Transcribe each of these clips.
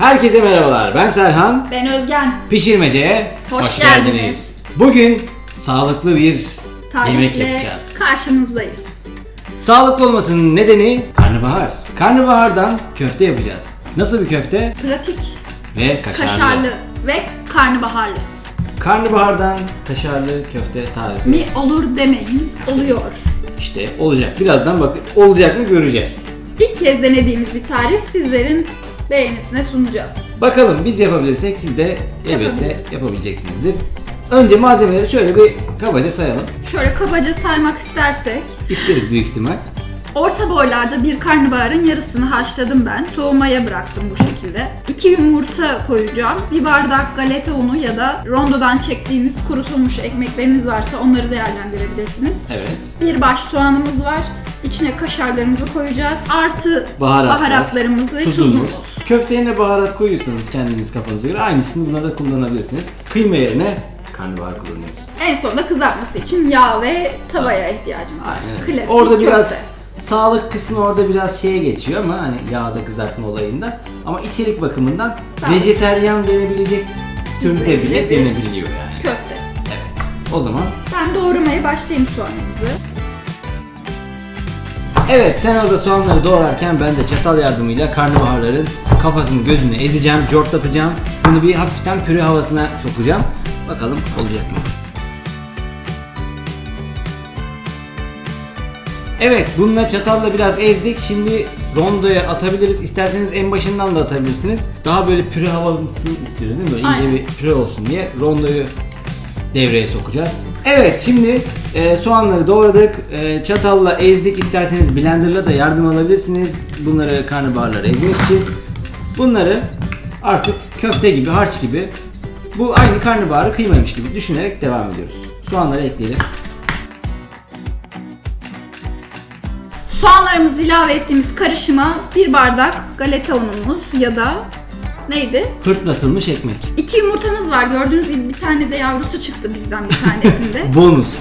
Herkese merhabalar. Ben Serhan. Ben Özgen. Pişirmeceye Hoş geldiniz. Bugün sağlıklı bir yemek Tarifle yapacağız. karşınızdayız. Sağlıklı olmasının nedeni karnabahar. Karnabahardan köfte yapacağız. Nasıl bir köfte? Pratik, Ve kaşarlı. kaşarlı ve karnabaharlı. Karnabahardan kaşarlı köfte tarifi. Mi olur demeyin, oluyor. İşte olacak. Birazdan bak olacak mı göreceğiz. İlk kez denediğimiz bir tarif sizlerin beğenisine sunacağız. Bakalım biz yapabilirsek siz de elbette yapabileceksinizdir. Önce malzemeleri şöyle bir kabaca sayalım. Şöyle kabaca saymak istersek, İsteriz büyük ihtimal. orta boylarda bir karnabaharın yarısını haşladım ben. Soğumaya bıraktım bu şekilde. 2 yumurta koyacağım. Bir bardak galeta unu ya da rondodan çektiğiniz kurutulmuş ekmekleriniz varsa onları değerlendirebilirsiniz. Evet. Bir baş soğanımız var. İçine kaşarlarımızı koyacağız. Artı Baharatlar, baharatlarımız ve Tuzumuz. tuzumuz. Köfteye ne baharat koyuyorsanız kendiniz kafanıza göre aynısını buna da kullanabilirsiniz. Kıyma yerine karnabahar kullanıyoruz. En sonunda kızartması için yağ ve tavaya ihtiyacımız var. Aynen. Klasik Orada köfte. biraz sağlık kısmı orada biraz şeye geçiyor ama hani yağda kızartma olayında. Ama içerik bakımından Sağlık. vejeteryan denebilecek türde bile bir denebiliyor yani. köfte. Evet. O zaman Ben doğramaya başlayayım soğanımızı. Evet sen orada soğanları doğrarken ben de çatal yardımıyla karnabaharların kafasını gözünü ezeceğim, cortlatacağım. Bunu bir hafiften püre havasına sokacağım. Bakalım olacak mı? Evet bununla çatalla biraz ezdik. Şimdi rondoya atabiliriz. İsterseniz en başından da atabilirsiniz. Daha böyle püre havasını istiyoruz değil mi? Böyle ince Aynen. bir püre olsun diye rondoyu devreye sokacağız. Evet şimdi e, soğanları doğradık. E, çatalla ezdik. İsterseniz blenderla da yardım alabilirsiniz. Bunları karnabaharları ezmek için. Bunları artık köfte gibi, harç gibi bu aynı karnabaharı kıymaymış gibi düşünerek devam ediyoruz. Soğanları ekleyelim. Soğanlarımızı ilave ettiğimiz karışıma bir bardak galeta unumuz ya da neydi? Pırtlatılmış ekmek. İki yumurtamız var. Gördüğünüz gibi bir tane de yavrusu çıktı bizden bir tanesinde Bonus.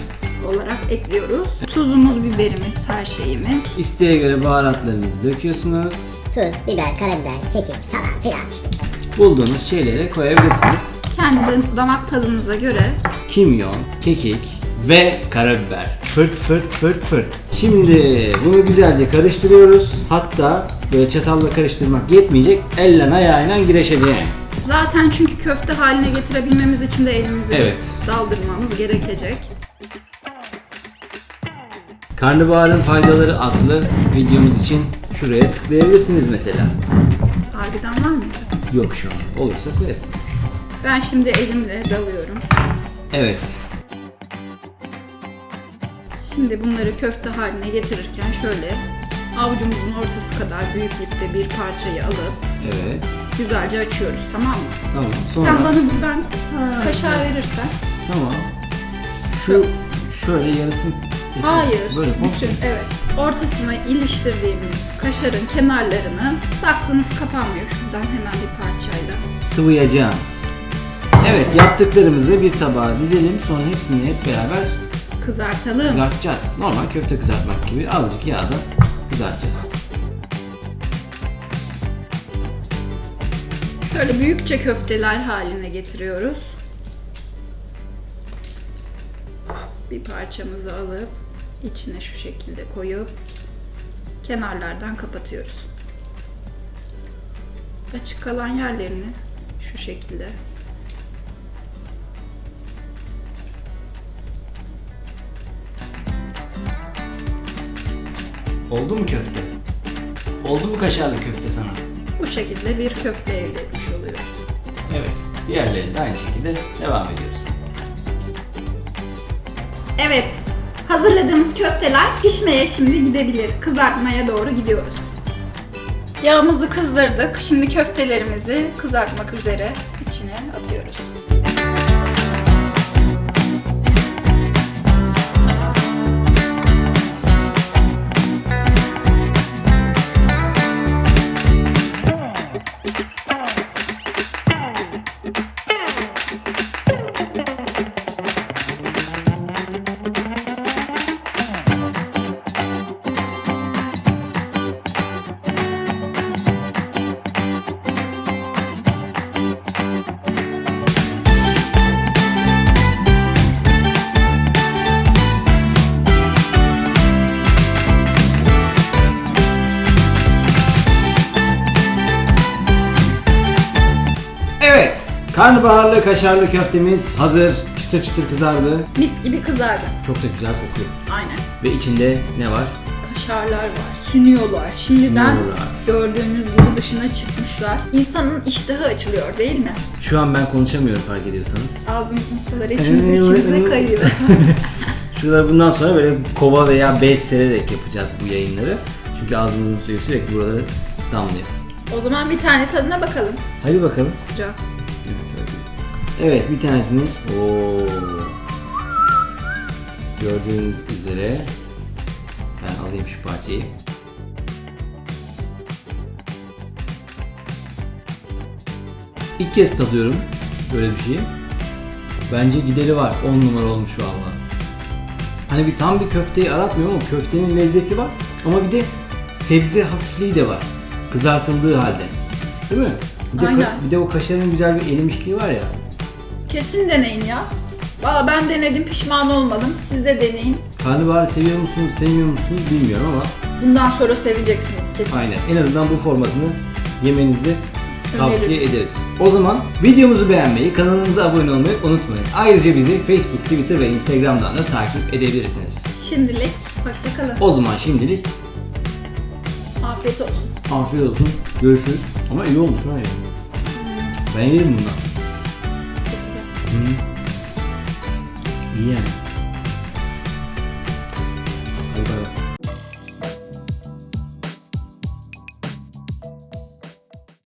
olarak ekliyoruz. Tuzumuz, biberimiz, her şeyimiz. İsteğe göre baharatlarınızı döküyorsunuz. Tuz, biber, karabiber, kekik falan filan işte. Bulduğunuz şeylere koyabilirsiniz. Kendi damak tadınıza göre kimyon, kekik ve karabiber. Fırt fırt fırt fırt. Şimdi bunu güzelce karıştırıyoruz. Hatta böyle çatalla karıştırmak yetmeyecek. Elle ayağıyla gireşeceğim. Zaten çünkü köfte haline getirebilmemiz için de elimizi Evet. daldırmamız gerekecek. Karnabaharın faydaları adlı videomuz için şuraya tıklayabilirsiniz mesela. Harbiden var mı? Yok şu an. Olursa koyarız. Ben şimdi elimle dalıyorum. Evet. Şimdi bunları köfte haline getirirken şöyle avucumuzun ortası kadar büyüklükte bir parçayı alıp Evet. güzelce açıyoruz tamam mı? Tamam. Sonra Sen bana buradan kaşar verirsen. tamam. Şu şöyle yarısın. Hayır. Böyle hop. bütün evet. Ortasına iliştirdiğimiz kaşarın kenarlarını baktınız kapanmıyor şuradan hemen bir parçayla. sıvayacağız. Evet yaptıklarımızı bir tabağa dizelim sonra hepsini hep beraber Kızartalım. kızartacağız. Normal köfte kızartmak gibi azıcık yağda kızartacağız. Şöyle büyükçe köfteler haline getiriyoruz. Bir parçamızı alıp içine şu şekilde koyup kenarlardan kapatıyoruz. Açık kalan yerlerini şu şekilde Oldu mu köfte? Oldu mu kaşarlı köfte sana? bu şekilde bir köfte elde etmiş oluyoruz. Evet. Diğerleri de aynı şekilde devam ediyoruz. Evet, hazırladığımız köfteler pişmeye şimdi gidebilir. Kızartmaya doğru gidiyoruz. Yağımızı kızdırdık. Şimdi köftelerimizi kızartmak üzere içine atıyoruz. Karnabaharlı kaşarlı köftemiz hazır. Çıtır çıtır kızardı. Mis gibi kızardı. Çok da güzel kokuyor. Aynen. Ve içinde ne var? Kaşarlar var. Sünüyorlar. Şimdiden Sünüyorlar. gördüğünüz gibi dışına çıkmışlar. İnsanın iştahı açılıyor değil mi? Şu an ben konuşamıyorum fark ediyorsanız. Ağzımızın suları içimize içimize kayıyor. Şuraları bundan sonra böyle kova veya bez sererek yapacağız bu yayınları. Çünkü ağzımızın suyu sürekli buralara damlıyor. o zaman bir tane tadına bakalım. Hadi bakalım. Güzel. Evet bir tanesini Oo. Gördüğünüz üzere ben alayım şu parçayı. İlk kez tadıyorum böyle bir şeyi. Bence gideri var. 10 numara olmuş valla. Hani bir tam bir köfteyi aratmıyor ama köftenin lezzeti var. Ama bir de sebze hafifliği de var. Kızartıldığı halde. Değil mi? Bir de, ka- Aynen. bir de o kaşarın güzel bir erimişliği var ya. Kesin deneyin ya. Valla ben denedim pişman olmadım. Siz de deneyin. Karnabahar seviyor musunuz, sevmiyor musunuz bilmiyorum ama Bundan sonra seveceksiniz kesin. aynen. En azından bu formatını yemenizi tavsiye Öneririz. ederiz. O zaman videomuzu beğenmeyi, kanalımıza abone olmayı unutmayın. Ayrıca bizi Facebook, Twitter ve Instagram'dan da takip edebilirsiniz. Şimdilik hoşçakalın. O zaman şimdilik Afiyet olsun. afiyet olsun. Görüşürüz. Ama iyi olmuş ha yani. Ben yerim bundan. Hmm. Yan. Ang